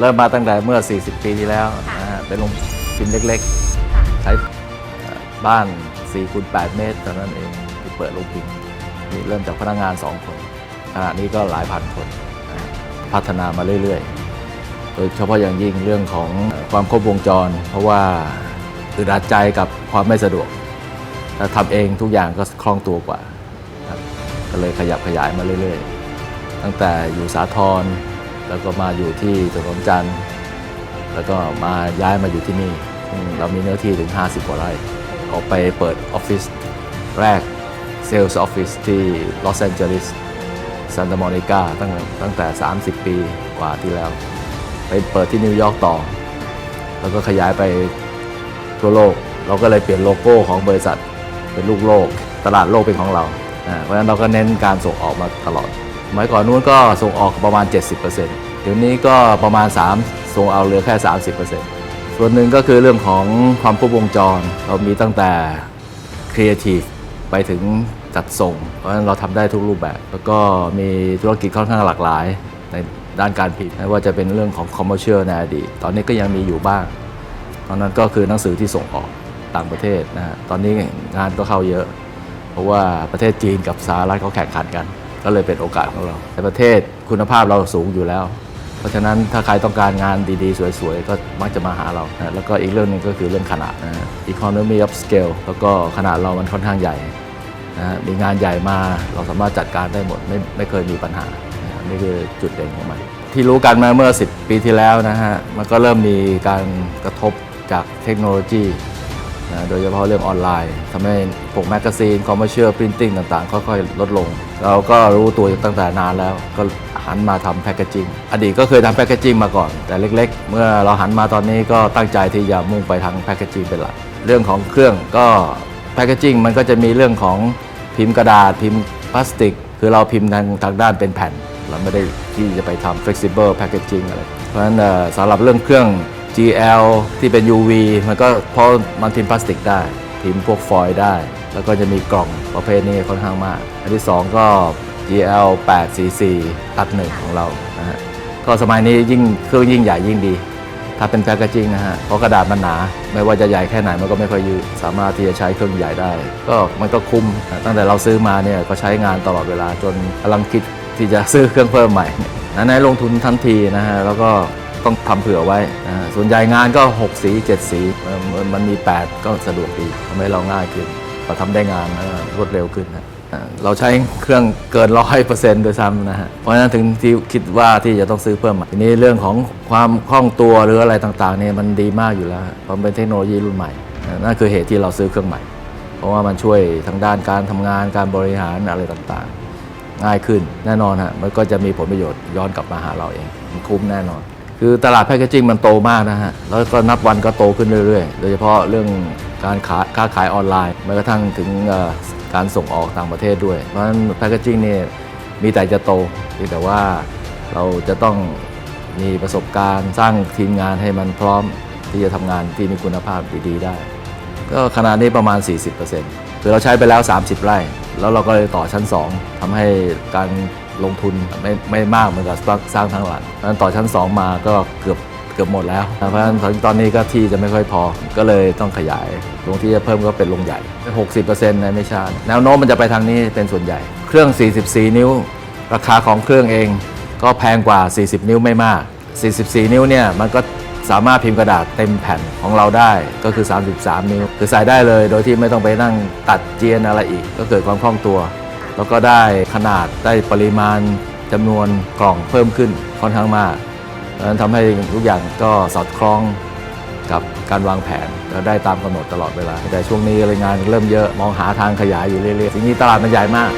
เริ่มมาตั้งแต่เมื่อ 40 ปีที่แล้วนะฮะเป็นโรงพิมพ์เล็กๆ ใช้เอ่อบ้าน4คูณ8เมตรเท่านั้นเองที่เปิดโรงพิมพ์นี่เริ่มจากพนักงาน 2 คนขณะนี้ก็หลายพันคนนะฮะพัฒนามาเรื่อยๆ โดยเฉพาะอย่างยิ่งเรื่องของเอ่อความครบวงจร เพราะว่าอึดอัดใจกับความไม่สะดวก ถ้าทำเองทุกอย่างก็คล่องตัวกว่าครับก็เลยขยับขยายมาเรื่อยๆ ตั้งแต่อยู่สาทร แล้วก็มาอยู่ที่ถนนจันทร์แล้วก็มาย้ายมาอยู่ที่นี่ซึ่งเรามีเนื้อที่ถึง 50 กว่าไร่ออกไปเปิดออฟฟิศแรกเซลล์ออฟฟิศที่ลอสแอนเจลิสซันตา o อนิกาตั้งตั้งแต่ 30 ปีกว่าที่แล้ว ไปเปิดที่นิวยอร์กต่อ แล้วก็ขยายไปทั่วโลก เราก็เลยเปลี่ยนโลโก้ของบริษัทเป็นลูกโลก ตลาดโลกเป็นของเรา เพราะฉะนั้นเราก็เน้นการส่งออกมาตลอด สมัยก่อนนู้นก็ส่งออกประมาณ 70%เดี๋ยวนี้ก็ประมาณ 3 ส่งเอาเหลือแค่ 30%ส่วนหนึ่งก็คือเรื่องของความครบวงจร เรามีตั้งแต่ครีเอทีฟไปถึงจัดส่ง เพราะฉะนั้นเราทำได้ทุกรูปแบบ แล้วก็มีธุรกิจค่อนข้างหลากหลายในด้านการพิมพ์ไม่ว่าจะเป็นเรื่องของคอมเมอร์เชียลในอดีต ตอนนี้ก็ยังมีอยู่บ้างตอนนั้นก็คือหนังสือที่ส่งออกต่างประเทศนะฮะตอนนี้งานก็เข้าเยอะ เพราะว่าประเทศจีนกับสหรัฐเขาแข่งขันกัน ก็เลยเป็นโอกาสของเราในประเทศคุณภาพเราสูงอยู่แล้ว เพราะฉะนั้นถ้าใครต้องการงานดีๆ สวยๆ ก็มักจะมาหาเรานะแล้วก็อีกเรื่องหนึงก็คือเรื่องขนาดนะฮะ economy of scale แล้วก็ขนาดเรามันค่อนข้างใหญ่นะมีงานใหญ่มาเราสามารถจัดการได้หมดไม่ไม่เคยมีปัญหานะนี่คือจุดเด่นของมันที่รู้กันมาเมื่อ 10 ปีที่แล้วนะฮะมันก็เริ่มมีการกระทบจากเทคโนโลยี นะโดยเฉพาะเรื่องออนไลน์ทำให้พวกแมกกาซีนคอมเมอร์เชียลพรินติ้งต่างๆ ค่อยๆ ลดลง เราก็รู้ตัวตั้งแต่นานแล้วก็หันมาทำแพคเกจิ้งอดีตก็เคยทำแพคเกจิ้งมาก่อน แต่เล็กๆ เมื่อเราหันมาตอนนี้ก็ตั้งใจที่จะมุ่งไปทางแพคเกจิ้งเป็นหลัก เรื่องของเครื่องก็แพคเกจิ้งมันก็จะมีเรื่องของพิมพ์กระดาษพิมพ์พลาสติก คือเราพิมพ์ทางทางด้านเป็นแผ่น เราไม่ได้ที่จะไปทำ flexible packaging อะไร เพราะฉะนั้นสำหรับเรื่องเครื่อง GL ที่เป็น UV มันก็เพราะมันพิมพ์พลาสติกได้พิมพ์พวกฟอยล์ได้ แล้วก็จะมีกล่องประเภทนี้ค่อนข้างมาก อันที่ 2 ก็ GL 844ตัดหนึ่งของเรานะฮะก็สมัยนี้ยิ่งเครื่องยิ่งใหญ่ยิ่งดี ถ้าเป็นแพคเกจิ้งนะฮะเพราะกระดาษมันหนา ไม่ว่าจะใหญ่แค่ไหนมันก็ไม่ค่อยยืดสามารถที่จะใช้เครื่องใหญ่ได้ ก็มันก็คุ้มตั้งแต่เราซื้อมาเนี่ยก็ใช้งานตลอดเวลาจนกำลังคิดที่จะซื้อเครื่องเพิ่มใหม่นะในลงทุนทันทีนะฮะแล้วก็ ต้องทำเผื่อไว้ ส่วนใหญ่งานก็ 6 สี 7 สีเอ่อมันมันมี 8 ก็สะดวกดีทำให้เราง่ายขึ้นพอทำได้งานรวดเร็วขึ้นนะเราใช้เครื่องเกินร้อยเปอร์เซ็นต์โดยซ้ำนะฮะ เพราะฉะนั้นถึงที่คิดว่าที่จะต้องซื้อเพิ่มม่ทีนี้เรื่องของความคล่องตัวหรืออะไรต่างๆเนี่ยมันดีมากอยู่แล้วเพราะเป็นเทคโนโลยีรุ่นใหม่ นั่นคือเหตุที่เราซื้อเครื่องใหม่ เพราะว่ามันช่วยทางด้านการทำงานการบริหารอะไรต่างๆ ง่ายขึ้นแน่นอนฮะมันก็จะมีผลประโยชน์ย้อนกลับมาหาเราเอง มันคุ้มแน่นอน คือตลาดแพคเกจิ้งมันโตมากนะฮะ แล้วก็นับวันก็โตขึ้นเรื่อยๆ โดยเฉพาะเรื่องการขาค้าขายออนไลน์แม้กระทั่งถึงการส่งออกต่างประเทศด้วย เพราะฉะนั้นแพคเกจิ้งนี่มีแต่จะโตเพียงแต่ว่าเราจะต้องมีประสบการณ์สร้างทีมงานให้มันพร้อมที่จะทำงานที่มีคุณภาพดีๆได้ ก็ขนาดนี้ประมาณ 40%คือเราใช้ไปแล้ว 30 ไร่ แล้วเราก็เลยต่อชั้น 2ทำให้การ ลงทุนไม่ไม่มากเหมือนกับสร้างทั้งหลังเพราะฉะนั้นต่อชั้น 2 มาก็เกือบเกือบหมดแล้ว เพราะฉะนั้นตอนนี้ก็ที่จะไม่ค่อยพอ ก็เลยต้องขยายลงที่จะเพิ่มก็เป็นลงใหญ่ 60%ในไม่ช้าแนวโน้มมันจะไปทางนี้เป็นส่วนใหญ่ เครื่อง 44 นิ้ว ราคาของเครื่องเองก็แพงกว่า 40 นิ้วไม่มาก 44 นิ้วเนี่ยมันก็สามารถพิมพ์กระดาษเต็มแผ่นของเราได้ก็คือ 33 นิ้ว คือใส่ได้เลยโดยที่ไม่ต้องไปนั่งตัดเจียนอะไรอีก ก็เกิดความคล่องตัว แล้วก็ได้ขนาดได้ปริมาณจำนวนกล่องเพิ่มขึ้นค่อนข้างมากดังนั้นทำให้ทุกอย่างก็สอดคล้องกับการวางแผนแล้วได้ตามกำหนดตลอดเวลา แต่ช่วงนี้รายงานเริ่มเยอะมองหาทางขยายอยู่เรื่อยๆทีนี้ตลาดมันใหญ่มาก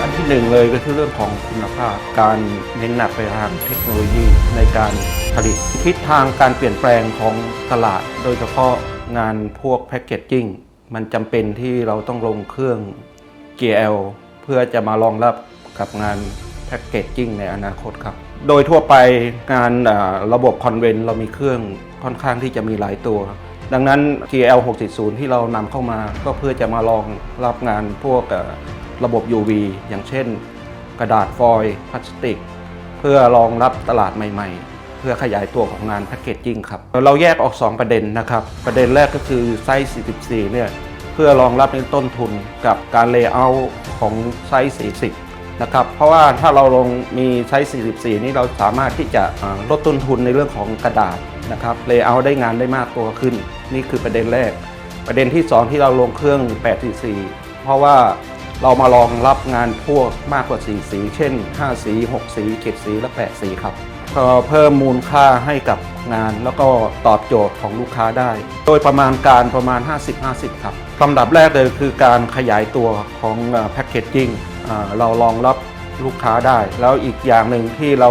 อันที่หนึ่งเลยก็คือเรื่องของคุณภาพ การเน้นหนักไปทางเทคโนโลยีในการ ผลิต ทิศทางการเปลี่ยนแปลงของตลาด โดยเฉพาะงานพวกแพคเกจจิ้งมันจำเป็นที่เราต้องลงเครื่อง GL เพื่อจะมารองรับกับงานแพคเกจจิ้งในอนาคตครับ โดยทั่วไปงานระบบคอนเวนเรามีเครื่องค่อนข้างที่จะมีหลายตัว ดังนั้น GL 640ที่เรานำเข้ามาก็เพื่อจะมารองรับงานพวกระบบ UV อย่างเช่น กระดาษฟอยล์พลาสติก เพื่อรองรับตลาดใหม่ ๆ เพื่อขยายตัวของงานแพคเกจจิ้งครับเราแยกออก 2 ประเด็นนะครับ ประเด็นแรกก็คือไซส์ 44 เนี่ยเพื่อรองรับในต้นทุนกับการเลเยอร์ของไซส์ 40 นะครับ เพราะว่าถ้าเราลงมีไซส์ 44 นี่เราสามารถที่จะลดต้นทุนในเรื่องของกระดาษนะครับเลเยอร์ได้งานได้มากตัวขึ้น นี่คือประเด็นแรก ประเด็นที่ 2 ที่เราลงเครื่อง 844 เพราะว่าเรามารองรับงานพวกมากกว่า 4 สี เช่น 5 สี 6 สี 7 สี และ 8 สีครับ เพิ่มมูลค่าให้กับงาน แล้วก็ตอบโจทย์ของลูกค้าได้ โดยประมาณการประมาณ 50-50 ครับลำดับแรกเลยคือการขยายตัวของแพ c เกจจิ้งเรารองรับลูกค้าได้ แล้วอีกอย่างหนึ่งที่เรา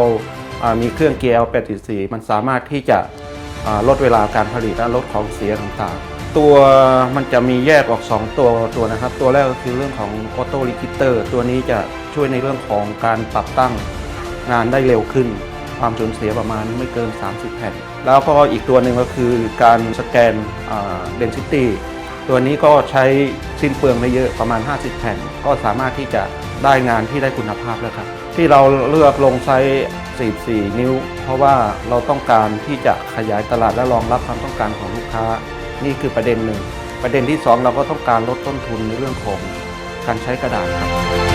มีเครื่องเกียร์84 มันสามารถที่จะลดเวลาการผลิตและลดของเสียต่างๆ ตัวมันจะมีแยกออก 2 ตัวตัวนะครับ ตัวแรกก็คือเรื่องของ Auto l i q u i t e r ตัวนี้จะช่วยในเรื่องของการปรับตั้งงานได้เร็วขึ้น ความสูญเสียประมาณไม่เกิน 30 แผ่น แล้วก็อีกตัวหนึ่งก็คือการสแกนเดนซิตี้ตัวนี้ก็ใช้สิ้นเปลืองไม่เยอะประมาณ 50 แผ่น ก็สามารถที่จะได้งานที่ได้คุณภาพแล้วครับ ที่เราเลือกลงไซส์ 44 นิ้ว เพราะว่าเราต้องการที่จะขยายตลาดและรองรับความต้องการของลูกค้า นี่คือประเด็นหนึ่ง ประเด็นที่สองเราก็ต้องการลดต้นทุนในเรื่องของการใช้กระดาษครับ